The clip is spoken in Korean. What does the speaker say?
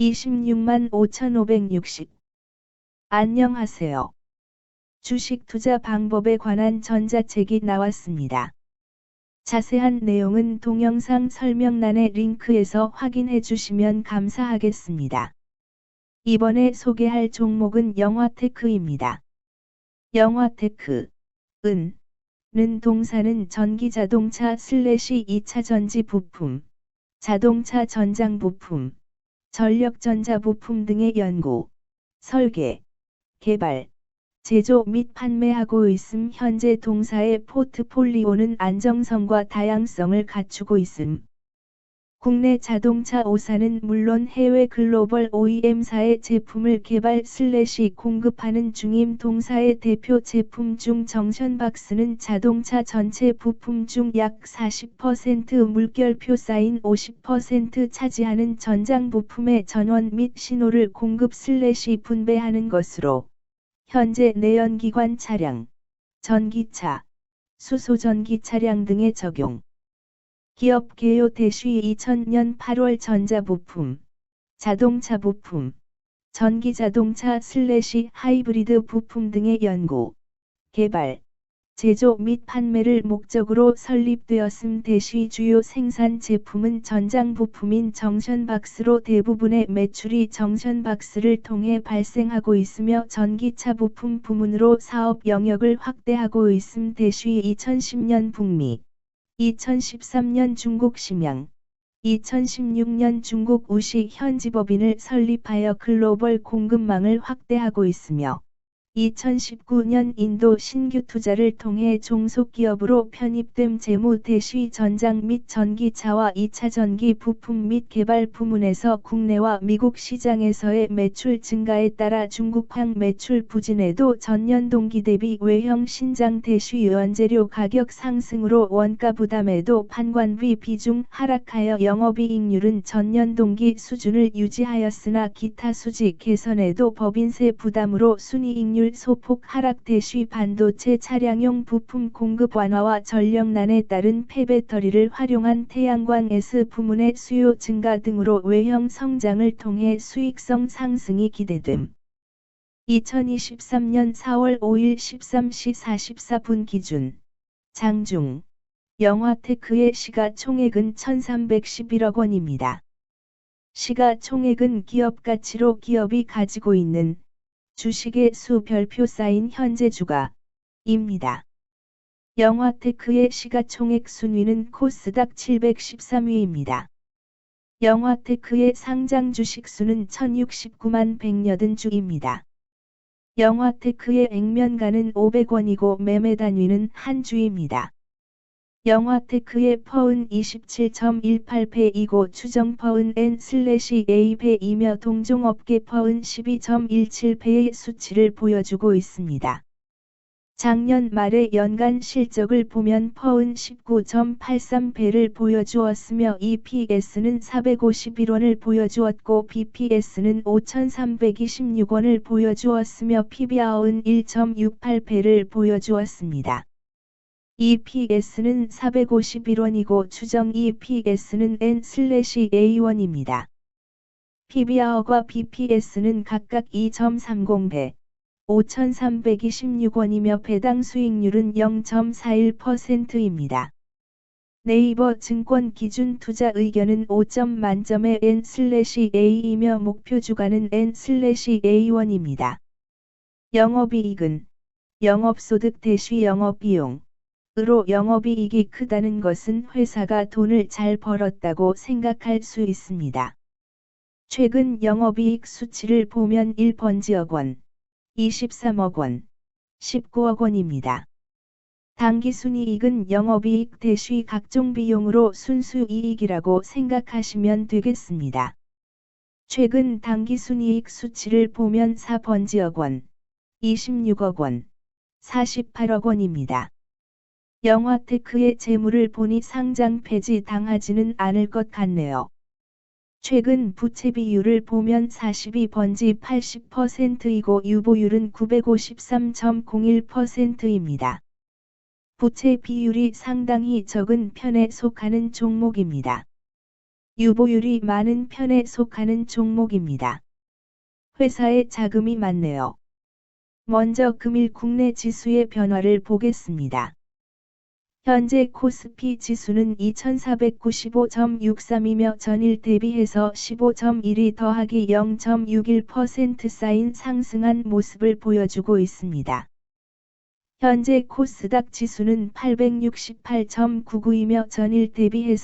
26만 5,560. 안녕하세요. 주식 투자 방법에 관한 전자책이 나왔습니다. 자세한 내용은 동영상 설명란의 링크에서 확인해 주시면 감사하겠습니다. 이번에 소개할 종목은 영화테크입니다. 영화테크, 은, 는 동사는 전기자동차 슬래시 2차 전지 부품, 자동차 전장 부품, 전력전자 부품 등의 연구, 설계, 개발, 제조 및 판매하고 있음 현재 동사의 포트폴리오는 안정성과 다양성을 갖추고 있음. 국내 자동차 5사는 물론 해외 글로벌 OEM사의 제품을 개발 슬래시 공급하는 중임 동사의 대표 제품 중 정션박스는 자동차 전체 부품 중 약 40% 물결표 사인 50% 차지하는 전장 부품의 전원 및 신호를 공급 슬래시 분배하는 것으로 현재 내연기관 차량, 전기차, 수소전기 차량 등의 적용. 기업 개요 대시 2000년 8월 전자부품, 자동차 부품, 전기자동차 슬래시 하이브리드 부품 등의 연구, 개발, 제조 및 판매를 목적으로 설립되었음 대시 주요 생산 제품은 전장 부품인 정션박스로 대부분의 매출이 정션박스를 통해 발생하고 있으며 전기차 부품 부문으로 사업 영역을 확대하고 있음 대시 2010년 북미 2013년 중국 심양, 2016년 중국 우시 현지법인을 설립하여 글로벌 공급망을 확대하고 있으며 2019년 인도 신규 투자를 통해 종속기업으로 편입됨 재무 대시 전장 및 전기차와 2차 전기 부품 및 개발 부문에서 국내와 미국 시장에서의 매출 증가에 따라 중국항 매출 부진에도 전년 동기 대비 외형 신장 대시 원재료 가격 상승으로 원가 부담에도 판관비 비중 하락하여 영업이익률은 전년 동기 수준을 유지하였으나 기타 수지 개선에도 법인세 부담으로 순이익률 수율 소폭 하락 대시 반도체 차량용 부품 공급 완화와 전력난에 따른 폐배터리를 활용한 태양광 S 부문의 수요 증가 등으로 외형 성장을 통해 수익성 상승이 기대됨. 2023년 4월 5일 13시 44분 기준 장중 영화테크의 시가총액은 1311억 원입니다. 시가총액은 기업 가치로 기업이 가지고 있는 주식의 수 별표 쌓인 현재 주가입니다. 영화테크의 시가총액 순위는 코스닥 713위입니다. 영화테크의 상장 주식 수는 1069만 180주입니다. 영화테크의 액면가는 500원이고 매매 단위는 한 주입니다. 영화테크의 퍼은 27.18배이고 추정 퍼은 N/A배이며 동종업계 퍼은 12.17배의 수치를 보여주고 있습니다. 작년 말의 연간 실적을 보면 퍼은 19.83배를 보여주었으며 EPS는 451원을 보여주었고 BPS는 5,326원을 보여주었으며 PBR은 1.68배를 보여주었습니다. EPS는 451원이고 추정 EPS는 N/A1입니다. PBR과 BPS는 각각 2.30배, 5,326원이며 배당 수익률은 0.41%입니다. 네이버 증권 기준 투자 의견은 5점 만점의 N/A이며 목표 주가는 N/A1입니다. 영업이익은 영업소득 대시 영업비용 으로 영업이익이 크다는 것은 회사가 돈을 잘 벌었다고 생각할 수 있습니다. 최근 영업이익 수치를 보면 1번지억 원, 23억 원, 19억 원입니다. 당기순이익은 영업이익 대시 각종 비용으로 순수이익이라고 생각하시면 되겠습니다. 최근 당기순이익 수치를 보면 4번지억 원, 26억 원, 48억 원입니다. 영화테크의 재물을 보니 상장 폐지 당하지는 않을 것 같네요. 최근 부채 비율을 보면 42번지 80%이고 유보율은 953.01%입니다. 부채 비율이 상당히 적은 편에 속하는 종목입니다. 유보율이 많은 편에 속하는 종목입니다. 회사에 자금이 많네요. 먼저 금일 국내 지수의 변화를 보겠습니다. 현재 코스피 지수는 2495.63이며 전일 대비해서 15.1이 더하기 0.61% 쌓인 상승한 모습을 보여주고 있습니다. 현재 코스닥 지수는 868.99이며 전일 대비해서